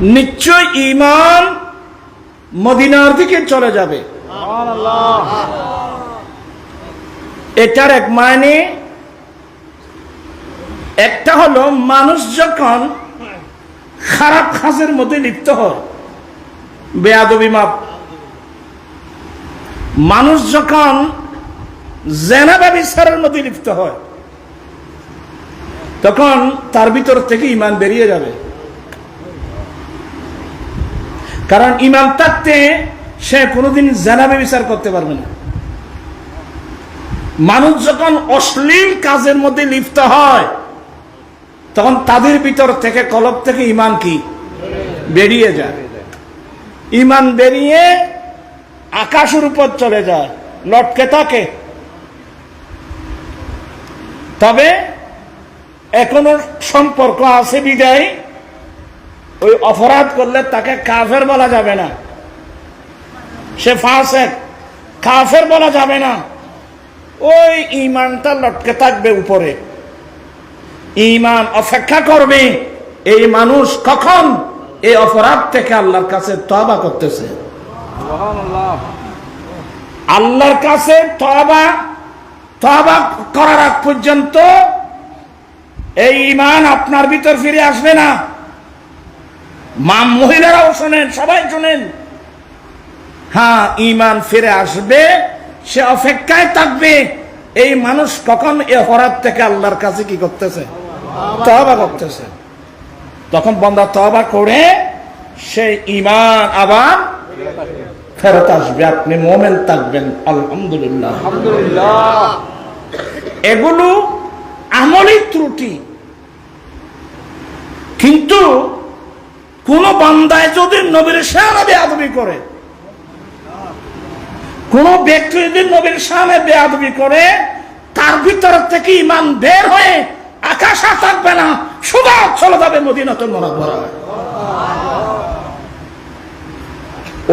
নিশ্চয় ইমান মদিনার দিকে চলে যাবে। এটার এক মানে একটা হলো মানুষ যখন খারাপ কাজের মধ্যে লিপ্ত হয়, বেয়াদবি মাপ মানুষ যখন জেনা ব্যবসারের মধ্যে লিপ্ত হয়, তখন তার ভিতর থেকে ইমান বেরিয়ে যাবে। কারণ ইমান থাকতে সে কোনোদিন জেনাবে বিচার করতে পারবে না। মানুষ যখন অশ্লীল কাজের মধ্যে লিপ্ত হয়, তখন তাদের ভিতর থেকে কলব থেকে ইমান কি? বেরিয়ে যায়। ইমান বেরিয়ে আকাশের উপর চলে যায়, লটকে থাকে। তবে এখনও সম্পর্ক আছে বিদায়। ওই অপরাধ করলে তাকে কাফের বলা যাবে না। সে ফাঁসেক কাফের বলা যাবে না। ওই ইমানটা লটকে থাকবে উপরে। ইমান অপেক্ষা করবে এই মানুষ কখন এই অপরাধ থেকে আল্লাহর কাছে তবা করতেছে? আল্লাহর কাছে তবা তবা করার আগ পর্যন্ত এই ইমান আপনার ভিতর ফিরে আসবে না। মা মহিলারাও শোনেন, সবাই শোনেন। হ্যাঁ ইমান ফিরে আসবে, সে অপেক্ষায় থাকবে। এই মানুষ কখন এ অপরাধ থেকে আল্লাহর কাছে কি করতেছে? তবা করতেছে। তখন বন্দা তবা করে সে ইমান আবার ফেরত আসবে। আপনি মোমেন থাকবেন, আলহামদুলিল্লাহ। এগুলো আমলি ত্রুটি। কিন্তু কোন বান্দায় যদি নবীর সামনে বেয়াদবি করে, কোন ব্যক্তি যদি নবীর সামনে বেয়াদবি করে, তার ভিতর থেকে ইমান বের হয়ে আকাশা থাকবে না সুদা চলে যাবে মদিনাতুল মনাব্বরা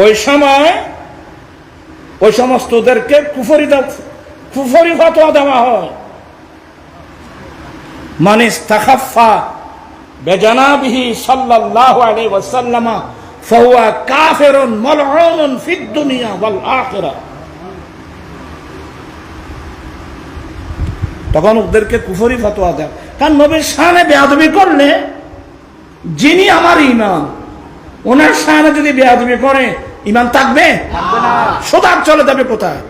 ওই সময় ওই সমস্তদেরকে কুফরি কুফরি ফতোয়া দেওয়া হয়। মানে ইস্তাখাফা বেজানাবিহি সাল্লাল্লাহু আলাইহি ওয়াসাল্লাম ফাহুয়া কাফিরুন মালউনুন ফিদ দুনিয়া ওয়াল তখন ওদেরকে কুফরি ফতোয়া দেয়। কারণ নবীর শানে বেয়াদবি করলে যিনি আমার ইমান ওনার শানে যদি বেয়াদবি করে ইমান থাকবে? সোদার চলে যাবে কোথায়?